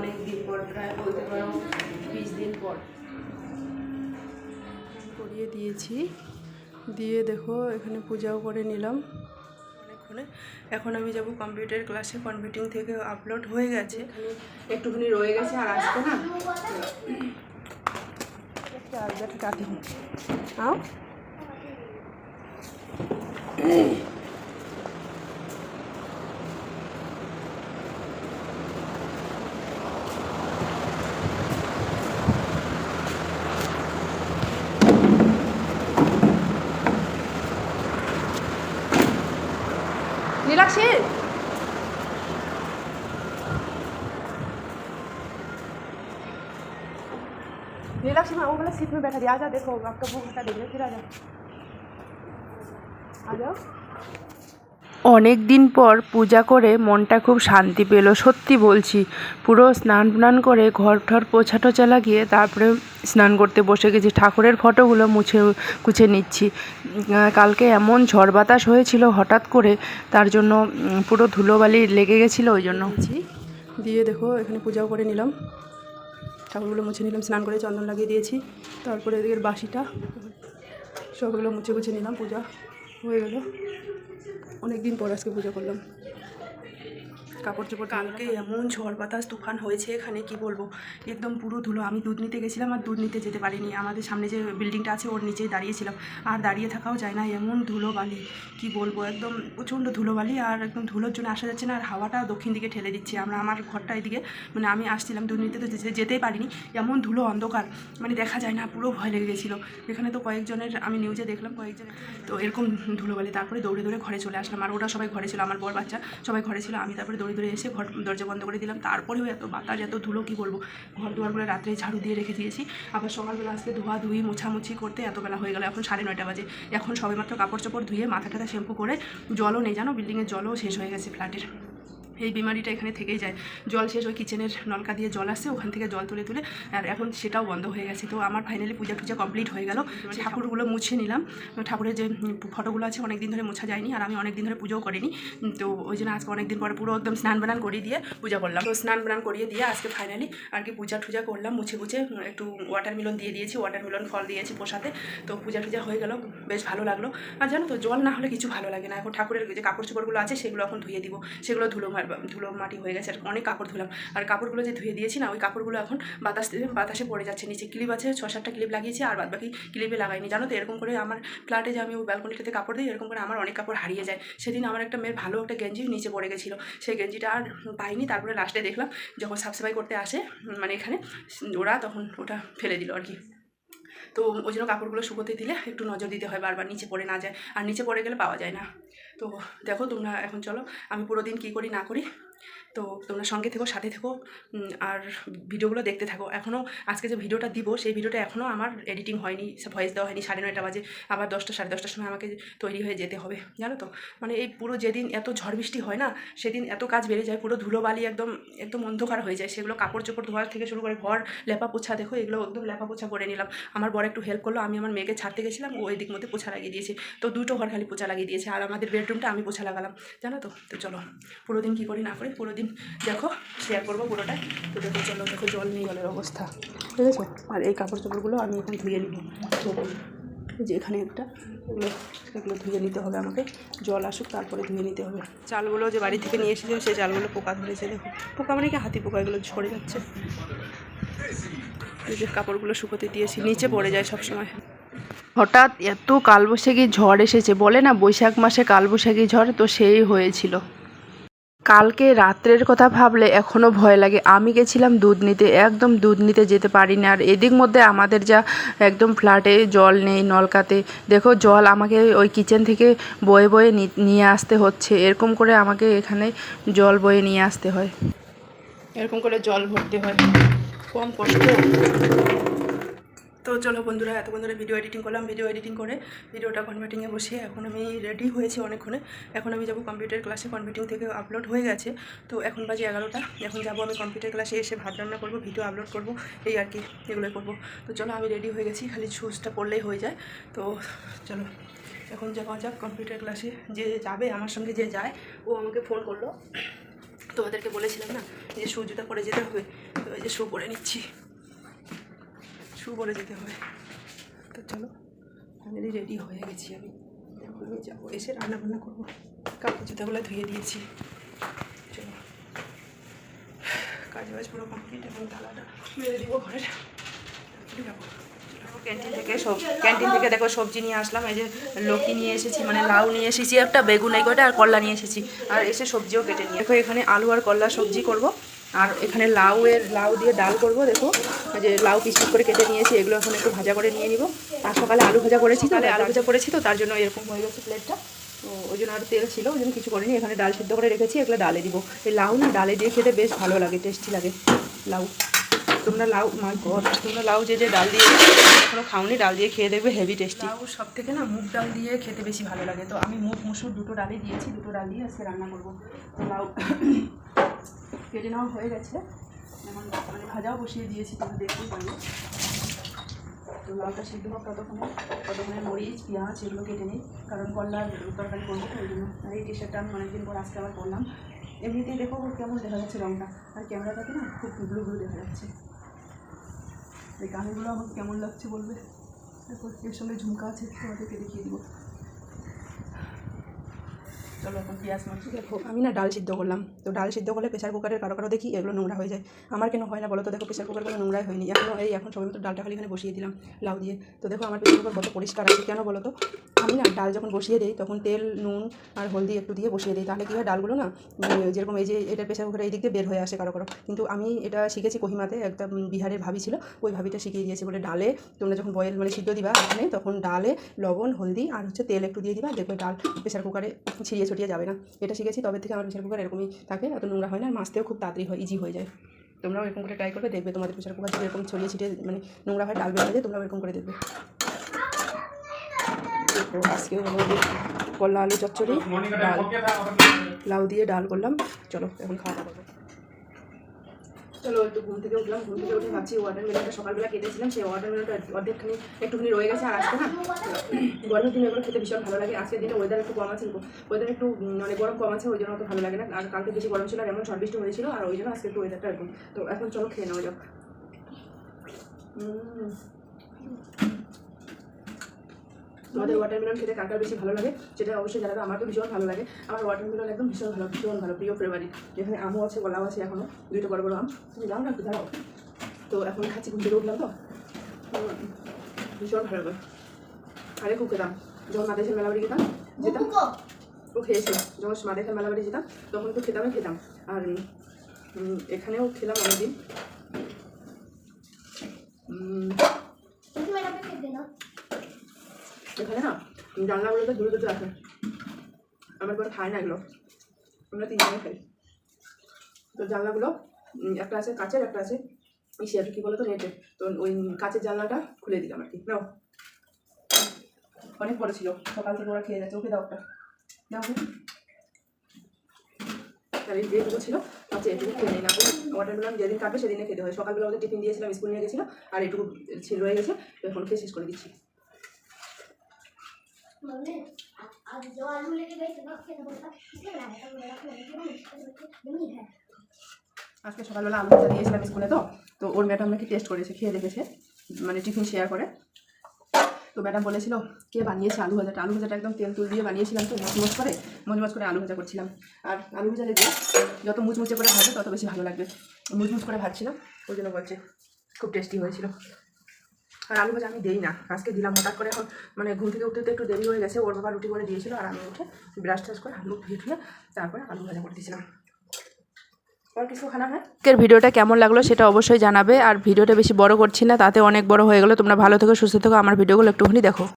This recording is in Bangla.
অনেক দিন পর প্রায় বলতে পারো। বিশ দিন পর। করিয়ে দিয়েছি। দিয়ে দেখো এখানে পূজাও করে নিলাম। অনেকক্ষণে। এখন আমি যাব কম্পিউটার ক্লাসে কম্পিউটিং থেকে আপলোড হয়ে গেছে। একটুখানি রয়ে গেছে আর আসবে না? চার্জারটা কাটি। আও। नीलाक्षी नीलाक्षी मैं वो वाला सीट में बैठा दिया आ जा देखो आपका बुक हटा देंगे फिर आ जाओ आ जाओ অনেক দিন পর পূজা করে মনটা খুব শান্তি পেল, সত্যি বলছি। পুরো স্নান টান করে ঘর ঠর পোছা টোছা লাগিয়ে তারপরে স্নান করতে বসে গেছি। ঠাকুরের ফটোগুলো মুছে কুছে নিচ্ছি। কালকে এমন ঝড় বাতাস হয়েছিল হঠাৎ করে, তার জন্য পুরো ধুলোবালি লেগে গেছিল ওই জন্য। দিয়ে দেখো, এখানে পূজাও করে নিলাম। ঠাকুরগুলো মুছে নিলাম, স্নান করে চন্দন লাগিয়ে দিয়েছি। তারপরে এদিকের বাসিটা, সবগুলো মুছে গুছে নিলাম, পূজা হয়ে গেল। অনেক দিন পর আজকে পুজো করলাম। কাপড় চোপড় কালকে এমন ঝড় বাতাস তুফান হয়েছে এখানে কি বলব? একদম পুরো ধুলো। আমি দুধ নিতে গেছিলাম আর দুধ নিতে যেতে পারিনি। আমাদের সামনে যে বিল্ডিংটা আছে ওর নিচেই দাঁড়িয়েছিলাম। আর দাঁড়িয়ে থাকাও যায় না এমন ধুলো বালি কি বলব একদম প্রচণ্ড ধুলো বালি আর একদম ধুলোর জন্য আসা যাচ্ছে না। আর হাওয়াটা দক্ষিণ দিকে ঠেলে দিচ্ছে। আমরা আমার ঘরটা এদিকে মানে আমি আসছিলাম দুধ নিতে তো যেতে- যেতেই পারিনি। এমন ধুলো অন্ধকার মানে দেখা যায় না পুরো ভয় লেগে গেছিল। এখানে তো কয়েকজনের আমি নিউজে দেখলাম কয়েকজনের। তো এরকম ধুলোবালি তারপরে দৌড়ে দৌড়ে ঘরে চলে আসলাম। আর ওরা সবাই ঘরে ছিল আমার বর বাচ্চা সবাই ঘরে ছিল আমি তারপরে দৌড়ে দৌড়ে এসে ঘর, দরজা বন্ধ করে দিলাম। তারপরেও এত বাতাস, এত ধুলো, কী বলব? ঘর দুয়ারগুলো রাত্রে ঝাড়ু দিয়ে রেখে দিয়েছি। আবার সকালবেলা আসতে ধোয়া ধুই, মোছামুছি করতে এত বেলা হয়ে গেল। এখন সাড়ে নয়টা বাজে। এখন সবেমাত্র কাপড় চোপড় ধুয়ে মাথা টাথা শ্যাম্পু করে জলও নেই, জানো? বিল্ডিংয়ের জলও শেষ হয়ে গেছে ফ্ল্যাটের। এই বিমারিটা এখানে থেকেই যায়। জল শেষ ওই কিচেনের নলকা দিয়ে জল আসছে ওখান থেকে জল তুলে তুলে আর এখন সেটাও বন্ধ হয়ে গেছে। তো আমার ফাইনালি পূজা টুজা কমপ্লিট হয়ে গেল। ঠাকুরগুলো মুছে নিলাম। ঠাকুরের যে ফটোগুলো আছে অনেক দিন ধরে মোছা যায়নি আর আমি অনেক দিন ধরে পুজোও করিনি। তো ওই জন্য আজকে অনেক দিন পরে পুরো একদম স্নান বানান করিয়ে দিয়ে পূজা করলাম। তো স্নান বানান করিয়ে দিয়ে আজকে ফাইনালি আর কি পূজা টুজা করলাম মুছে গুছে একটু ওয়াটার মিলন দিয়ে দিয়েছি ওয়াটার মিলন ফল দিয়েছি প্রসাদে। তো পূজা টুজা হয়ে গেল বেশ ভালো লাগল। আর জানো তো জল না হলে কিছু ভালো লাগে না। এখন ঠাকুরের যে কাপড় চোপড়গুলো আছে সেগুলো এখন ধুয়ে দিব সেগুলো ধুলো মার- ধুলো মাটি হয়ে গেছে, আর অনেক কাপড় ধুলাম। আর কাপড়গুলো যে ধুয়ে দিয়েছি না, ওই কাপড়গুলো এখন বাতাস, বাতাসে পড়ে যাচ্ছে। নিচে ক্লিপ আছে ছ সাতটা ক্লিপ লাগিয়েছি, আর বাদ বাকি ক্লিপে লাগাইনি। জানো তো, এরকম করে আমার ফ্ল্যাটে যে আমি ওই ব্যালকনিটাতে কাপড় দিই, এরকম করে আমার অনেক কাপড় হারিয়ে যায়। সেদিন আমার একটা মেয়ের ভালো একটা গেঞ্জি নিচে পড়ে গেছিল। সেই গেঞ্জিটা আর পাইনি। তারপরে লাস্টে দেখলাম, যখন সাফসাফাই করতে আসে মানে এখানে, ওরা তখন ওটা ফেলে দিল আর কি। তো ওই জন্য কাপড়গুলো শুকোতে দিলে একটু নজর দিতে হয় বারবার, নিচে পড়ে না যায়। আর নিচে পড়ে গেলে পাওয়া যায় না। তো দেখো তোমরা এখন চলো, আমি পুরো দিন কী করি না করি তো তোমরা সঙ্গে থেকো, সাথে থেকো আর ভিডিওগুলো দেখতে থাকো। এখনও আজকে যে ভিডিওটা দিব, সেই ভিডিওটা এখনও আমার এডিটিং হয়নি ভয়েস দেওয়া হয়নি, সাড়ে নয়টা বাজে, আবার দশটা, সাড়ে দশটার সময় আমাকে তৈরি হয়ে যেতে হবে, জানো তো? মানে এই পুরো যেদিন এত ঝড় বৃষ্টি হয় না, সেদিন এত কাজ বেড়ে যায়, পুরো ধুলোবালি একদম একদম অন্ধকার হয়ে যায়, সেগুলো কাপড় চোপড় ধোয়ার থেকে শুরু করে ঘর লেপা পোছা দেখো, এগুলো একদম লেপা পোছা করে নিলাম। আমার বড় একটু হেল্প করল, আমি আমার মেয়েকে ছাড়তে গেছিলাম, ও এদিক মধ্যে পোছা লাগিয়ে দিয়েছে, তো দুটো ঘর খালি পোছা লাগিয়ে দিয়েছে, আর আমাদের বেডরুমটা আমি পোছা লাগালাম, জানো তো? তো চলো, পুরো দিন কী করি না করি পুরো দিন দেখো শেয়ার করব পুরোটাই। তো দেখো, চলো, দেখো, জল নিয়ে জলের অবস্থা। বুঝেছ? আর এই কাপড় চোপড়গুলো আমি এখন ধুয়ে নিব। যে এখানে একটা, এগুলো এগুলো ধুয়ে নিতে হবে আমাকে। জল আসুক, তারপরে ধুয়ে নিতে হবে। চালগুলো যে বাড়ি থেকে নিয়ে এসেছে সেই চালগুলো পোকা ধরেছে, দেখো। পোকা মানে কি? হাতি পোকা, এগুলো ঝরে যাচ্ছে। যে কাপড়গুলো শুকোতে দিয়েছি, নিচে পড়ে যায় সব সময় হঠাৎ এত কালবৈশাখী ঝড় এসেছে, বলে না বৈশাখ মাসে কালবৈশাখী ঝড়? তো সেই হয়েছিল। কালকে রাত্রের কথা ভাবলে এখনও ভয় লাগে। আমি গেছিলাম দুধ নিতে, একদম দুধ নিতে যেতে পারি না আর এদিক মধ্যে আমাদের যা একদম ফ্ল্যাটে জল নেই, নলকাতে, দেখো জল আমাকে ওই কিচেন থেকে বয়ে বয়ে নিয়ে আসতে হচ্ছে। এরকম করে আমাকে এখানে জল বয়ে নিয়ে আসতে হয়। এরকম করে জল ভরতে হয়। কম কষ্ট। তো চলো বন্ধুরা এতক্ষণ ধরে ভিডিও এডিটিং করলাম ভিডিও এডিটিং করে ভিডিওটা কনভার্টিংয়ে বসিয়ে এখন আমি রেডি হয়েছি অনেকক্ষণে। এখন আমি যাব কম্পিউটার ক্লাসে কনভার্টিং থেকে আপলোড হয়ে গেছে। তো এখন বাজে এগারোটা, এখন যাব আমি কম্পিউটার ক্লাসে এসে ভাত রান্না করব ভিডিও আপলোড করব, এই আর কি এগুলোই করব। তো চলো আমি রেডি হয়ে গেছি, খালি শুজটা পরলেই হয়ে যায়। তো চলো, এখন যাওয়া যাক কম্পিউটার ক্লাসে যে যাবে, আমার সঙ্গে যে যায়, ও আমাকে ফোন করল। তোমাদেরকে বলেছিলাম না যে শু জুতা পরে যেতে হবে। তো এই যে শু পরে নিচ্ছি। শু পরে যেতে হবে। তো চলো ফাইনালি রেডি হয়ে গেছি আমি। এখন আমি যাব, এসে রান্না বান্না করব। কাপড় জুতাগুলো ধুয়ে দিয়েছি। চলো। কাজ বাজ পুরো কমপ্লিট এখন তালাটা মেরে দিব ঘরের। ক্যান্টিন থেকে সব ক্যান্টিন থেকে দেখো সবজি নিয়ে আসলাম, এই যে লকি নিয়ে এসেছি মানে লাউ নিয়ে এসেছি, একটা বেগুন, এই কটা আর করলা নিয়ে এসেছি। আর এসে সবজিও কেটে নিয়ে দেখো এখানে আলু আর করলা সবজি করব। আর এখানে লাউ এর লাউ দিয়ে ডাল করব, দেখো। যে লাউ পিস করে কেটে নিয়েছি, এগুলো এখন একটু ভাজা করে নিয়ে নিব। আর সকালে আলু ভাজা করেছি তাহলে আলু ভাজা করেছি তো, তার জন্য এরকম হয়ে গেছে প্লেটটা। তো ওই জন্য আর তেল ছিল, ওই জন্য কিছু করিনি। এখানে ডাল সিদ্ধ করে রেখেছি, এগুলো ডালে দিব। এই লাউ না, ডালে দিয়ে খেতে বেশ ভালো লাগে টেস্টি লাগে, লাউ। তোমরা লাউ মাই গড তোমরা লাউ যে যে ডাল দিয়ে এখনও খাওনি, ডাল দিয়ে খেয়ে দেখবে হেভি টেস্টি লাউ সব থেকে না, মুগ ডাল দিয়ে খেতে বেশি ভালো লাগে। তো আমি মুগ, মুসুর দুটো ডালই দিয়েছি, দুটো ডাল দিয়ে আজকে রান্না করব। তো লাউ কেটে নেওয়া হয়ে গেছে। এখন মানে ভাজাও বসিয়ে দিয়েছি তুমি দেখতেই পারবে তো লাউটা সিদ্ধ হোক ততক্ষণে ততক্ষণে মরিচ, পেঁয়াজ এগুলো কেটে নিই, কারণ কল্লার তরকারি করব তো ওই জন্য। আর এই টি আমি অনেকদিন পর আজকে আবার করলাম। এমনিতেই দেখো কেমন দেখা যাচ্ছে রঙটা আর ক্যামেরাটাতে না খুব ব্লু ব্লু দেখা যাচ্ছে। এই গানগুলো আমার কেমন লাগছে বলবে? তারপর এর সঙ্গে ঝুমকা আছে, তোমাদেরকে দেখিয়ে দিব। চলো এখন পেঁয়াজ দেখো, আমি না ডাল সিদ্ধ করলাম। তো ডাল সিদ্ধ করলে প্রেশার কুকারের কারও কারও দেখি এগুলো নোংরা হয়ে যায়। আমার কেন হয় না বলো তো? দেখো প্রেশার কুকারগুলো নোংরাই হয়নি। এখনও এই, এখন সবাই তো ডালটা খালি এখানে বসিয়ে দিলাম, লাউ দিয়ে। তো দেখো, আমার প্রেশার কুকার কত পরিষ্কার আছে, কেন বলো তো? আমি না ডাল যখন বসিয়ে দিই, তখন তেল, নুন আর হলদি একটু দিয়ে বসিয়ে দিই। তাহলে কী হয়, ডালগুলো না যেরকম এই যে, এটা প্রেশার কুকারে এই দিক দিয়ে বের হয়ে আসে কারও কারও। কিন্তু আমি এটা শিখেছি কোহিমাতে, একটা বিহারের ভাবি ছিল, ওই ভাবিটা শিখিয়ে দিয়েছে বলে ডালে তোমরা যখন বয়েল মানে সিদ্ধ দিবা ওখানে তখন ডালে লবণ, হলদি আর হচ্ছে তেল একটু দিয়ে দিবা। দেখবে ডাল প্রেশার কুকারে ছিঁড়িয়ে ছড়িয়ে যাবে না। এটা শিখেছি, তবে থেকে আমার প্রেশার কুকার এরকমই থাকে। এত নোংরা হয় না, আর মাছতেও খুব তাড়াতাড়ি হয় ইজি হয়ে যায়। তোমরাও এরকম করে ট্রাই করবে, দেখবে তোমাদের প্রেশার কুকার এরকম ছড়িয়ে ছিটিয়ে মানে নোংরা হয় ডাল বেড়ে তোমরা তোমরাও এরকম করে দেখবে। দেখো আজকে আলু চচ্চড়ি, ডাল। লাউ দিয়ে ডাল করলাম। চলো, এখন খাওয়া দাওয়া করব। চলো একটু ঘুম থেকে উঠলাম, ঘুম থেকে উঠে ভাবছি ওয়াটারমেলনটা সকালবেলা কেটেছিলাম, সেই ওয়াটারমেলনটা অর্ধেকখানি একটুখানি রয়ে গেছে আর আজকে না, গরমের দিনে এগুলো খেতে ভীষণ ভালো লাগে। আজকের দিনে ওয়েদার একটু কম আছে ওয়েদার একটু মানে গরম কম আছে, ওই জন্য অত ভালো লাগে না। আর কালকে বেশি গরম ছিল আর এমন সর্বিষ্ট বৃষ্টি হয়েছিল, আর ওই জন্য আজকে একটু ওয়েদারটা এরকম। তো এখন চলো খেয়ে নেওয়া যাক। উম। তোমাদের ওয়াটারমেলন খেতে কার কার বেশি ভালো লাগে সেটা অবশ্যই জানাবে। আমার তো ভীষণ ভালো লাগে। আমার ওয়াটারমেলন একদম ভীষণ ভালো ভীষণ ভালো প্রিয় ফেভারিট এখানে আমও আছে গলাও আছে এখনও দুইটা বড় বড় আম। তুমি যাও না একটু দাঁড়াও। তো এখন খাচ্ছি ঘুম থেকে উঠলাম তো। ভীষণ ভালো লাগে। আরে খুব খেতাম যখন মাদেশের মেলা বাড়ি যেতাম যেতাম ও খেয়েছে। যখন মাদেশের মেলা বাড়ি যেতাম তখন তো খেতামই খেতাম। আর এখানেও খেলাম অনেকদিন। এখানে না জানলাগুলোতে দূরে দূরে আছে। আমার কোনো খায় না এগুলো। আমরা তিনজনে খাই। তো জানলাগুলো একটা আছে কাঁচের, একটা আছে ইসের। কী বলো তো নেটের তো ওই কাঁচের জানলাটা খুলে দিলাম আর কি। নাও। অনেক বড় ছিল। সকাল থেকে ওরা খেয়ে যাচ্ছে। ওকে দাও একটা। দাও এই যেটুকু ছিল আচ্ছা এটুকু খেয়ে নিই না ওয়াটারমেলন যেদিন কাটবে সেদিনে খেতে হয় সকালবেলা ওদের টিফিন দিয়েছিলাম, স্কুল নিয়ে গেছিল, আর এটুকু রয়ে গেছে। এখন খেয়ে শেষ করে দিচ্ছি। আজকে সকালবেলা আলু ভাজা দিয়েছিলাম স্কুলে তো তো ওর ম্যাডাম নাকি টেস্ট করেছে, খেয়ে দেখেছে মানে টিফিন শেয়ার করে। তো ম্যাডাম বলেছিল, কে বানিয়েছে আলু ভাজাটা? আলু ভাজাটা একদম তেল তুল দিয়ে বানিয়েছিলাম তো মচমচ করে মচমচ করে আলু ভাজা করছিলাম। আর আলু ভাজা দেখে যত মুচমুচে করে ভাজে তত বেশি ভালো লাগবে। মুচমুচ করে ভাজছিলাম, ওই জন্য বলছে, খুব টেস্টি হয়েছিল। আর আলু ভাজা আমি দেই না। আজকে দিলাম হঠাৎ করে এখন মানে ঘুম থেকে উঠতে একটু দেরি হয়ে গেছে, ওর বাবা রুটি করে দিয়েছিল আর আমি উঠে ব্রাশ ট্রাশ করে আলু ধুয়ে ধুয়ে তারপরে আলু ভাজা করে দিয়েছিলাম। আজকের ভিডিওটা কেমন লাগল সেটা অবশ্যই জানাবে, আর ভিডিওটা বেশি বড় করছি না, তাতে অনেক বড় হয়ে গেলো তোমরা ভালো থেকো, সুস্থ থেকো, আমার ভিডিওগুলো একটুখানি দেখো।